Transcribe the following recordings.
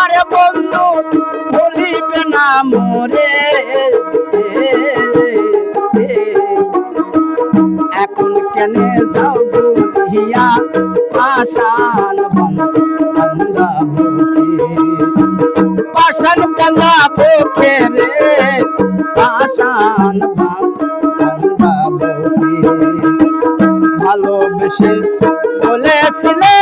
আরে বন্ধু, বলিবে না মোরে। এখন কেনে যাও হিয়া পাশান বন্ধা পাশান কান্দা পোখে রে পাশান ভালোবেসে বলেছিলে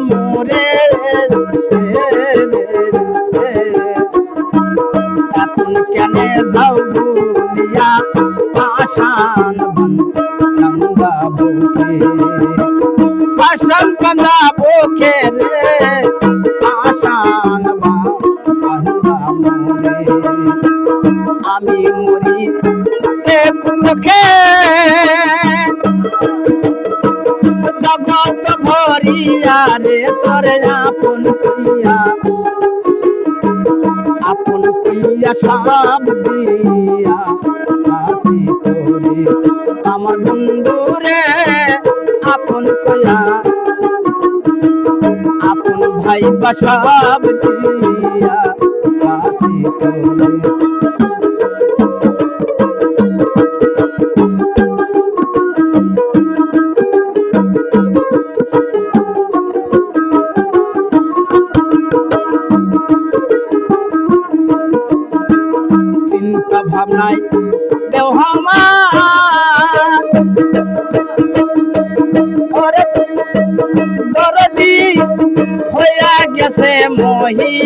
মোরে এখন কেনে যাও বলিয়া পাশান গঙ্গা বুকে পাশান গঙ্গা বুকে রে পাশান গঙ্গা মোরে আমি মরি দেখে জগৎ ভরিয়া রে, তরে আপন প্রিয়া আপন কইয়া সব দিয়া আসি তোরে আমার বন্ধু রে, আপন কইয়া। আপন ভাই বা সব দিয়া আসি তোরে চিন্তা ভাবনায় দেও দরদি হইয়া গেছে মহি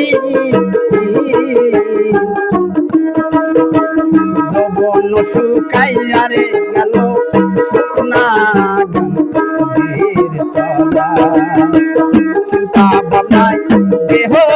জবন শুকাইয়া রে গেল শুকনা চিন্তা ভাবনায় দেহ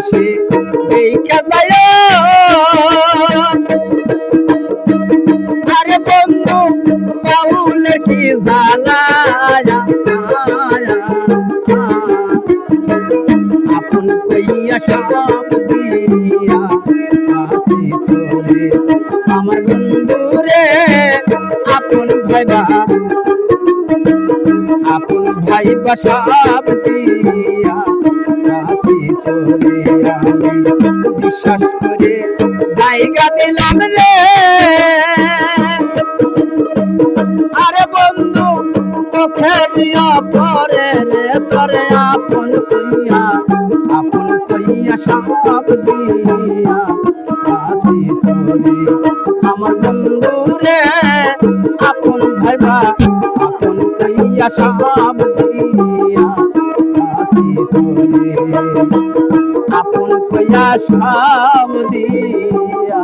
একবার সে এই কাজায় আরে বন্ধু বাউলের কি আপন কইয়া সব দিয়া চলে। আমার বন্ধু রে, আপন ভাইবা। আপন ভাই সব দিয়া। চলে আমি বিশ্বাস করে জায়গা দিলাম রে আরে বন্ধু পোখরিয়া পরে রে তরে আপন কইয়া আপন কইয়া সব দিয়া আসি চলে আমার বন্ধু রে আপন ভাইবা, আপন কইয়া সব দিয়া হইয়া সাম দিয়া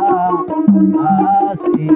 আসি